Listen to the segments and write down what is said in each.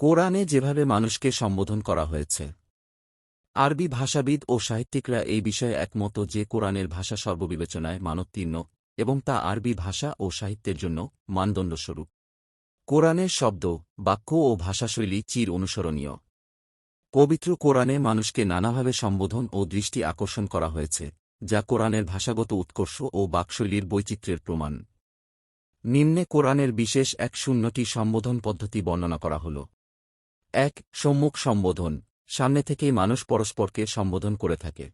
কোরআনে যেভাবে মানুষকে সম্বোধন করা হয়েছে। আরবি ভাষাবিদ ও সাহিত্যিকরা এই বিষয়ে একমত যে কোরআনের ভাষা সর্ববিবেচনায় মানোত্তীর্ণ এবং তা আরবি ভাষা ও সাহিত্যের জন্য মানদণ্ডস্বরূপ। কোরআনের শব্দ, বাক্য ও ভাষাশৈলী চির অনুসরণীয়। পবিত্র কোরআনে মানুষকে নানাভাবে সম্বোধন ও দৃষ্টি আকর্ষণ করা হয়েছে, যা কোরআনের ভাষাগত উৎকর্ষ ও বাকশৈলীর বৈচিত্র্যের প্রমাণ। নিম্নে কোরআনের বিশেষ এক শূন্যটি সম্বোধন পদ্ধতি বর্ণনা করা হল। এক, সম্মুখ সম্বোধন। সামনে থেকেই মানুষ পরস্পরকে সম্বোধন করে থাকে।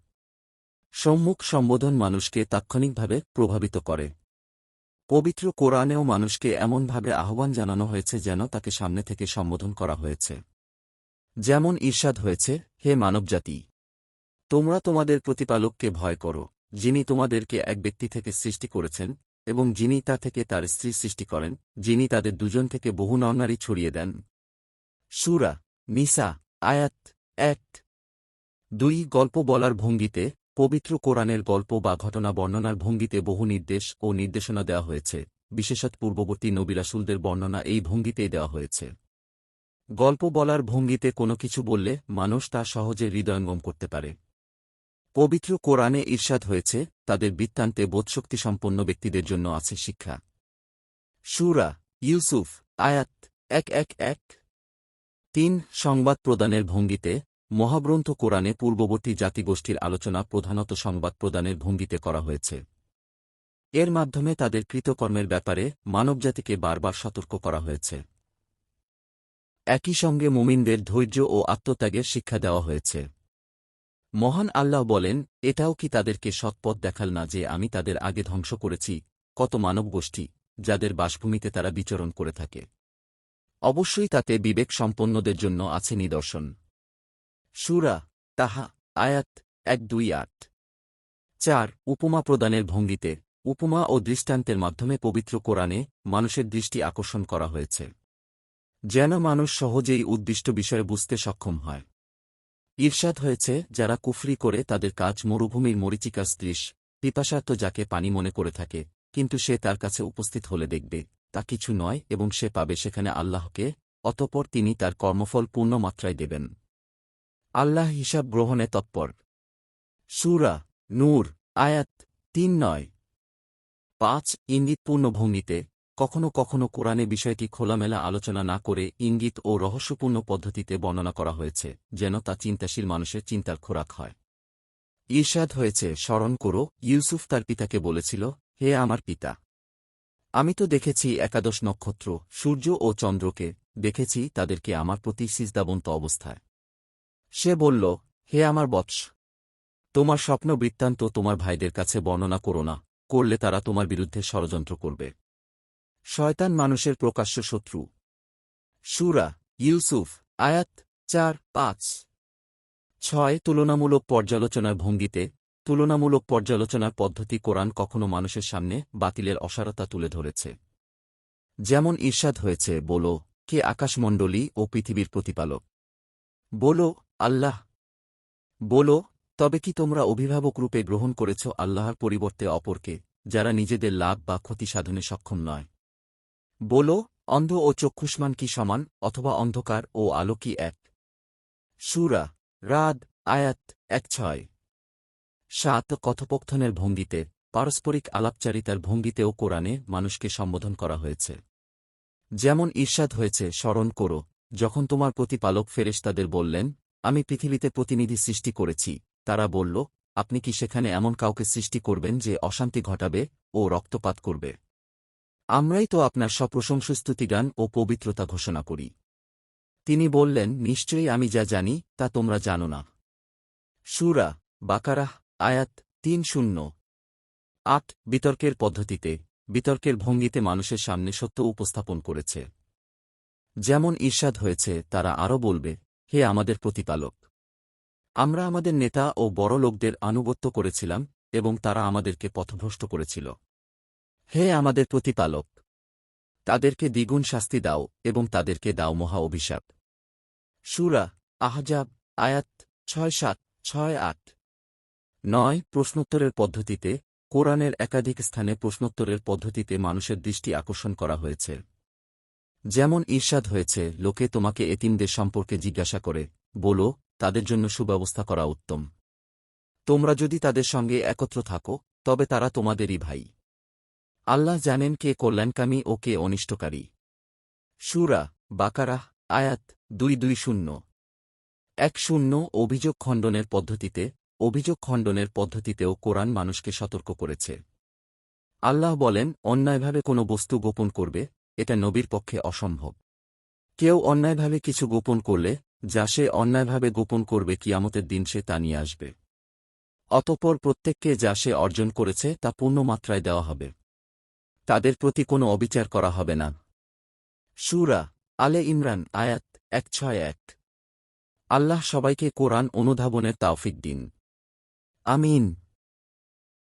সম্মুখ সম্বোধন মানুষকে তাৎক্ষণিকভাবে প্রভাবিত করে। পবিত্র কোরআনেও মানুষকে এমনভাবে আহ্বান জানানো হয়েছে যেন তাকে সামনে থেকে সম্বোধন করা হয়েছে। যেমন ঈর্ষাদ হয়েছে, হে মানবজাতি, তোমরা তোমাদের প্রতিপালককে ভয় করো, যিনি তোমাদেরকে এক ব্যক্তি থেকে সৃষ্টি করেছেন এবং যিনি তা থেকে তার স্ত্রী সৃষ্টি করেন, যিনি তাদের দুজন থেকে বহু নরনারী ছড়িয়ে দেন। সুরা, নিসা, আয়াত, এক। দুই, গল্প বলার ভঙ্গিতে, পবিত্র কোরআনের গল্প বা ঘটনা বর্ণনার ভঙ্গিতে বহু নির্দেশ ও নির্দেশনা দেওয়া হয়েছে। বিশেষত পূর্ববর্তী নবিরাসুলদের বর্ণনা এই ভঙ্গিতেই দেওয়া হয়েছে। গল্প বলার ভঙ্গিতে কোনো কিছু বললে মানুষ তা সহজে হৃদয়ঙ্গম করতে পারে। পবিত্র কোরআনে ঈর্ষাদ হয়েছে, তাদের বৃত্তান্তে বোধশক্তিসম্পন্ন ব্যক্তিদের জন্য আছে শিক্ষা। সুরা, ইউসুফ, আয়াত, এক এক এক। তিন সংবাদ প্রদানের ভঙ্গিতে, মহাগ্রন্থ কোরআনে পূর্ববর্তী জাতিগোষ্ঠীর আলোচনা প্রধানত সংবাদ প্রদানের ভঙ্গিতে করা হয়েছে। এর মাধ্যমে তাদের কৃতকর্মের ব্যাপারে মানবজাতিকে বারবার সতর্ক করা হয়েছে। একই সঙ্গে মুমিনদের ধৈর্য ও আত্মত্যাগের শিক্ষা দেওয়া হয়েছে। মহান আল্লাহ বলেন, এটাও কি তাদেরকে সৎপথ দেখাল না যে আমি তাদের আগে ধ্বংস করেছি? কত মানব গোষ্ঠী যাদের বাসভূমিতে তারা বিচরণ করে থাকে। অবশ্যই তাতে বিবেক সম্পন্নদের জন্য আছে নিদর্শন। সুরা তাহা, আয়াত এক দুই আট। চার, উপমা প্রদানের ভঙ্গিতে। উপমা ও দৃষ্টান্তের মাধ্যমে পবিত্র কোরআনে মানুষের দৃষ্টি আকর্ষণ করা হয়েছে। যেন মানুষ সহজেই উদ্দিষ্ট বিষয়ে বুঝতে সক্ষম হয়। ঈর্ষাদ হয়েছে, যারা কুফরি করে তাদের কাজ মরুভূমির মরিচিকা স্ত্রীষ পিপাসার্থ যাকে পানি মনে করে থাকে, কিন্তু সে তার কাছে উপস্থিত হলে দেখবে। তা কিছু নয় এবং সে পাবে সেখানে আল্লাহকে, অতপর তিনি তার কর্মফল পূর্ণ মাত্রায় দেবেন। আল্লাহ হিসাব গ্রহণে তৎপর। সুরা নূর, আয়াত তিন নয়। পাঁচ ইঙ্গিতপূর্ণ ভঙ্গিতে কখনো কখনো কোরআনে বিষয়টি খোলামেলা আলোচনা না করে ইঙ্গিত ও রহস্যপূর্ণ পদ্ধতিতে বর্ণনা করা হয়েছে, যেন তা চিন্তাশীল মানুষের চিন্তার খোরাক হয়। ঈর্ষাদ হয়েছে, স্মরণ করো, ইউসুফ তার পিতাকে বলেছিল, হে আমার পিতা আমি তো দেখেছি একাদশ নক্ষত্র, সূর্য ও চন্দ্রকে, দেখেছি তাদেরকে আমার প্রতি সিজদাবন্ত অবস্থায়। সে বলল, হে আমার বৎস, তোমার স্বপ্ন বৃত্তান্ত তোমার ভাইদের কাছে বর্ণনা করো না, করলে তারা তোমার বিরুদ্ধে ষড়যন্ত্র করবে। শয়তান মানুষের প্রকাশ্য শত্রু। সুরা, ইউসুফ, আয়াত চার, পাঁচ। ছয়, তুলনামূলক পর্যালোচনার ভঙ্গিতে তুলনামূলক পর্যালোচনার পদ্ধতি কোরআন কখনো মানুষের সামনে বাতিলের অসারতা তুলে ধরেছে। যেমন ঈর্ষাদ হয়েছে, বলো, কে আকাশমণ্ডলী ও পৃথিবীর প্রতিপালক? বলো, আল্লাহ। বলো, তবে কি তোমরা অভিভাবক রূপে গ্রহণ করেছ আল্লাহর পরিবর্তে অপরকে, যারা নিজেদের লাভ বা ক্ষতি সাধনে সক্ষম নয়? বলো, অন্ধ ও চক্ষুষ্মান কি সমান অথবা অন্ধকার ও আলো কি এক? সুরা, রাদ, আয়াত এক ছয়। সাত কথোপকথনের ভঙ্গিতে, পারস্পরিক আলাপচারিতার ভঙ্গিতেও কোরআনে মানুষকে সম্বোধন করা হয়েছে। যেমন ঈর্ষাদ হয়েছে, স্মরণ করো, যখন তোমার প্রতিপালক ফেরেশতাদের বললেন, আমি পৃথিবীতে প্রতিনিধি সৃষ্টি করেছি, তারা বলল, আপনি কি সেখানে এমন কাউকে সৃষ্টি করবেন যে অশান্তি ঘটাবে ও রক্তপাত করবে? আমরাই তো আপনার সপ্রশংসস্তুতিগান ও পবিত্রতা ঘোষণা করি। তিনি বললেন, নিশ্চয়ই আমি যা জানি, তা তোমরা জানো না। সুরা বাকারাহ আয়াত তিন শূন্য। আট, বিতর্কের পদ্ধতিতে, বিতর্কের ভঙ্গিতে মানুষের সামনে সত্য উপস্থাপন করেছে। যেমন ঈর্ষাদ হয়েছে, তারা আরও বলবে, হে আমাদের প্রতিপালক, আমরা আমাদের নেতা ও বড় লোকদের আনুগত্য করেছিলাম এবং তারা আমাদেরকে পথভ্রষ্ট করেছিল। হে আমাদের প্রতিপালক, তাদেরকে দ্বিগুণ শাস্তি দাও এবং তাদেরকে দাও মহা অভিশাপ। সুরা আহজাব, আয়াত ছয় সাত, ছয় আট। নয়, প্রশ্নোত্তরের পদ্ধতিতে, কোরআনের একাধিক স্থানে প্রশ্নোত্তরের পদ্ধতিতে মানুষের দৃষ্টি আকর্ষণ করা হয়েছে। যেমন ঈর্ষাদ হয়েছে, লোকে তোমাকে এতিমদের সম্পর্কে জিজ্ঞাসা করে, বলো, তাদের জন্য সুব্যবস্থা করা উত্তম। তোমরা যদি তাদের সঙ্গে একত্র থাকো, তবে তারা তোমাদেরই ভাই। আল্লাহ জানেন কে কল্যাণকামী ও কে অনিষ্টকারী। সুরা বাকারাহ, আয়াত দুই দুই শূন্য। এক শূন্য, অভিযোগ খণ্ডনের পদ্ধতিতে অভিযোগ খণ্ডনের পদ্ধতিতেও কোরআন মানুষকে সতর্ক করেছে। আল্লাহ বলেন, অন্যায়ভাবে কোনো বস্তু গোপন করবে, এটা নবীর পক্ষে অসম্ভব। কেউ অন্যায়ভাবে কিছু গোপন করলে, যা সে অন্যায়ভাবে গোপন করবে কিয়ামতের দিন সে তা নিয়ে আসবে। অতপর প্রত্যেককে যা সে অর্জন করেছে তা পূর্ণমাত্রায় দেওয়া হবে। তাদের প্রতি কোনো অবিচার করা হবে না। সুরা আলে ইমরান, আয়াত এক ছয় এক। আল্লাহ সবাইকে কোরআন অনুধাবনের তাওফিক দিন। আমিন